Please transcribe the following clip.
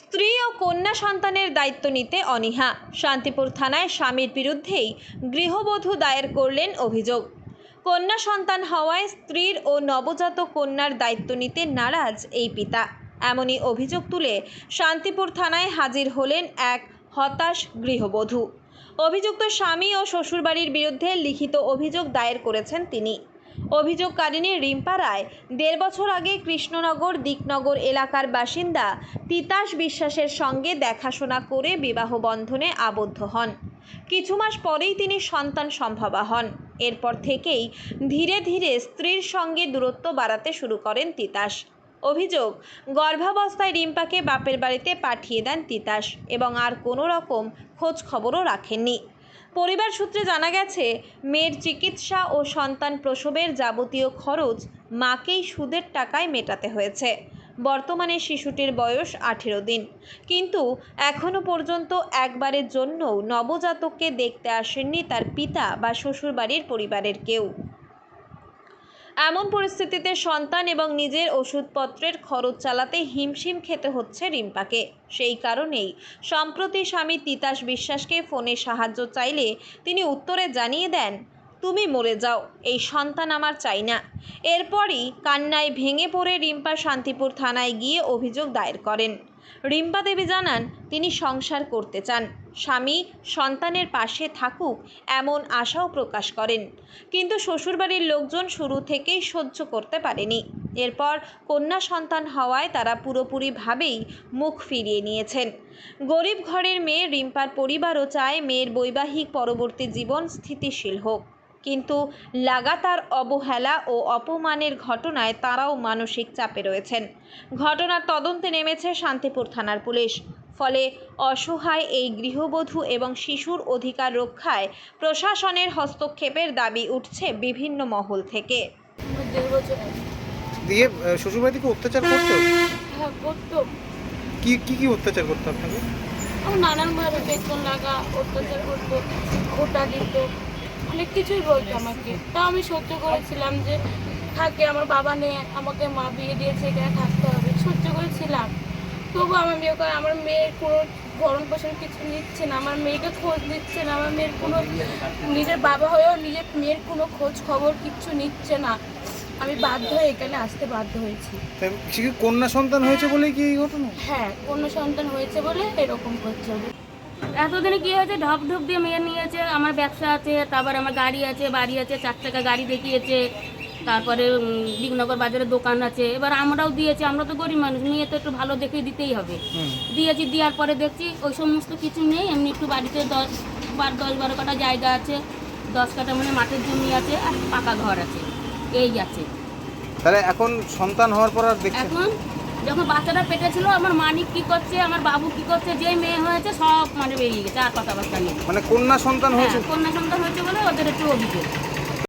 স্ত্রী ও কন্যা সন্তানের দায়িত্ব নিতে অনীহা। শান্তিপুর থানায় স্বামীর বিরুদ্ধেই গৃহবধূ দায়ের করলেন অভিযোগ। কন্যা সন্তান হওয়ায় স্ত্রীর ও নবজাত কন্যার দায়িত্ব নিতে নারাজ এই পিতা। এমনই অভিযোগ তুলে শান্তিপুর থানায় হাজির হলেন এক হতাশ গৃহবধূ। অভিযুক্ত স্বামী ও শ্বশুরবাড়ির বিরুদ্ধে লিখিত অভিযোগ দায়ের করেছেন তিনি। অভিযোগকারিণী রিম্পা রায় দেড় বছর আগে কৃষ্ণনগর দিকনগর এলাকার বাসিন্দা তিতাস বিশ্বাসের সঙ্গে দেখাশোনা করে বিবাহ বন্ধনে আবদ্ধ হন। কিছু মাস পরেই তিনি সন্তান সম্ভবা হন। এরপর থেকেই ধীরে ধীরে স্ত্রীর সঙ্গে দূরত্ব বাড়াতে শুরু করেন তিতাস। অভিযোগ, গর্ভাবস্থায় রিম্পাকে বাপের বাড়িতে পাঠিয়ে দেন তিতাস এবং আর কোনো রকম খোঁজ খবরও রাখেননি। পরিবার সূত্রে জানা গেছে, মেয়ের চিকিৎসা ও সন্তান প্রসবের যাবতীয় খরচ মাকেই সুদের টাকায় মেটাতে হয়েছে। বর্তমানে শিশুটির বয়স আঠেরো দিন। কিন্তু এখনও পর্যন্ত একবারের জন্যও নবজাতককে দেখতে আসেননি তার পিতা বা শ্বশুরবাড়ির পরিবারের কেউ। এমন পরিস্থিতিতে সন্তান এবং নিজের ওষুধপত্রের খরচ চালাতে হিমশিম খেতে হচ্ছে রিম্পাকে। সেই কারণেই সম্প্রতি স্বামী তিতাস বিশ্বাসকে ফোনে সাহায্য চাইলে তিনি উত্তরে জানিয়ে দেন তুমি মরে যাও, এই সন্তান আমার চাই না। এরপরই কান্নায় ভেঙে পড়ে রিম্পা শান্তিপুর থানায় গিয়ে অভিযোগ দায়ের করেন। রিম্পা দেবী জানান, তিনি সংসার করতে চান, স্বামী সন্তানের পাশে থাকুক এমন আশাও প্রকাশ করেন। কিন্তু শ্বশুরবাড়ির লোকজন শুরু থেকেই সহ্য করতে পারেনি। এরপর কন্যা সন্তান হওয়ায় তারা পুরোপুরিভাবেই মুখ ফিরিয়ে নিয়েছেন। গরিব ঘরের মেয়ে রিম্পার পরিবারও চায় মেয়ের বৈবাহিক পরবর্তী জীবন স্থিতিশীল হোক। কিন্তু লাগাতার অবহেলা ও অপমানের ঘটনায় তারাও মানসিক চাপে রয়েছেন। ঘটনার তদন্তে নেমেছে শান্তিপুর থানার পুলিশ। ফলে অসহায় এই গৃহবধূ এবং শিশুর অধিকার রক্ষায় প্রশাসনের হস্তক্ষেপের দাবি উঠছে বিভিন্ন মহল থেকে। দিয়ে আহ, শ্বশুরবাড়ি থেকে অত্যাচার করতো? হ্যাঁ করতো। কি কি কি অত্যাচার করতো আপনাকে? আমার নানান ভাবে বেতন লাগা অত্যাচার করতো ওটা দিত। অনেক কিছুই বলতো আমাকে। তাও আমি সহ্য করেছিলাম যে থাকে আমার বাবা নেই আমাকে মা বিয়ে দিয়েছে এখানে থাকতে হবে। সহ্য করেছিলাম। তবু আমার বিয়ে করে আমার মেয়ের কোনো ভরণ পোষণ কিছু নিচ্ছে না। আমার মেয়েকে খোঁজ নিচ্ছে না আমার মেয়ের কোনো নিজের বাবা হয়েও নিজের মেয়ের কোনো খোঁজ খবর কিচ্ছু নিচ্ছে না। আমি বাধ্য হয়ে এখানে আসতে বাধ্য হয়েছি। কন্যা সন্তান হয়েছে বলে কি এই ঘটনা? হ্যাঁ কন্যা সন্তান হয়েছে বলে এরকম করছে। এতদিনে কি হয়েছে? ঢপ ঢপ দিয়ে মেয়ে নিয়েছে। আমার ব্যবসা আছে তারপর আমার গাড়ি আছে বাড়ি আছে চার চাকা গাড়ি দেখিয়েছে। তারপরে উম, দিকনগর বাজারে দোকান আছে। এবার আমরাও দিয়েছি আমরা তো গরিব মানুষ মেয়ে তো একটু ভালো দেখে দিতেই হবে। দিয়েছি দেওয়ার পরে দেখছি ওই সমস্ত কিছু নেই। এমনি একটু বাড়িতে দশ বার দশ বারো কাটা জায়গা আছে। দশ কাটা মানে মাঠের জমি আছে আর পাকা ঘর আছে। এই আছে। তাহলে এখন সন্তান হওয়ার পর আর এখন যখন বাচ্চাটা পেটে ছিল আমার মানিক কি করছে আমার বাবু কি করছে যেই মেয়ে হয়েছে সব মানে বেরিয়ে গেছে আর কথাবার্তা নেই। মানে কন্যা সন্তান হয়েছে? হ্যাঁ, কন্যা সন্তান হয়েছে বলে ওদের একটু অভিযোগ।